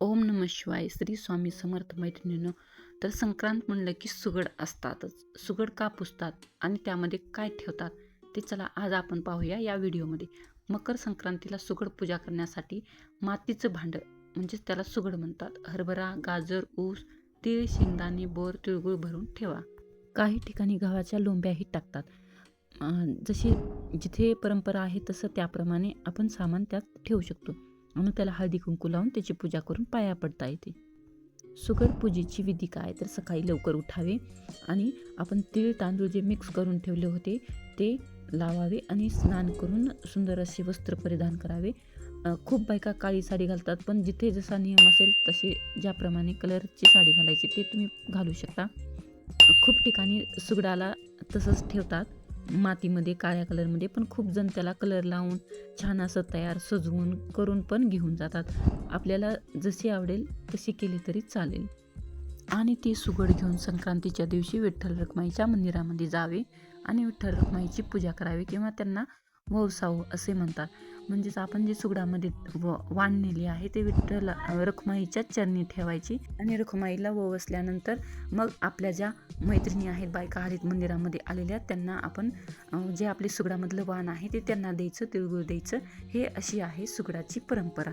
ओम नम शिवाय श्री स्वामी समर्थ मैत्रिणीनं तर संक्रांत म्हणलं की सुगड असतातच. सुगड का पुसतात आणि त्यामध्ये काय ठेवतात ते चला आज आपण पाहूया या व्हिडिओमध्ये. मकर संक्रांतीला सुगड पूजा करण्यासाठी मातीचं भांडं म्हणजेच त्याला सुगड म्हणतात. हरभरा गाजर ऊस तीळ शेंगदाणे बोर तिळगुळ भरून ठेवा. काही ठिकाणी गव्हाच्या लोंब्याही टाकतात. जशी जिथे परंपरा आहे तसं त्याप्रमाणे आपण सामान त्यात ठेवू शकतो. आणि त्याला हळदी कुंकू लावून त्याची पूजा करून पाया पडता येते. सुगर पूजेची विधी काय तर सकाळी लवकर उठावे आणि आपण तीळ तांदूळ जे मिक्स करून ठेवले होते ते लावावे आणि स्नान करून सुंदर असे वस्त्र परिधान करावे. खूप बायका काळी साडी घालतात पण जिथे जसा नियम असेल तसे ज्याप्रमाणे कलरची साडी घालायची ते तुम्ही घालू शकता. खूप ठिकाणी सुगडाला तसंच ठेवतात. मातीमध्ये काळ्या कलरमध्ये पण खूप जण त्याला कलर लावून छान असं तयार सजवून करून पण घेऊन जातात. आपल्याला जशी आवडेल तशी केली तरी चालेल. आणि ते सुगड घेऊन संक्रांतीच्या दिवशी विठ्ठल रखमाईच्या मंदिरामध्ये जावे आणि विठ्ठल रखमाईची पूजा करावी किंवा त्यांना वौसाऊ असे म्हणतात. म्हणजेच आपण जे सुगडामध्ये व वाण नेली आहे ते विठ्ठल रखमाईच्या चरणी ठेवायची आणि रखमाईला वसल्यानंतर मग आपल्या ज्या मैत्रिणी आहेत बायका हरित मंदिरामध्ये आलेल्या त्यांना आपण जे आपले सुगडामधलं वाण आहे ते त्यांना द्यायचं तिळगुळ द्यायचं हे अशी आहे सुगडाची परंपरा.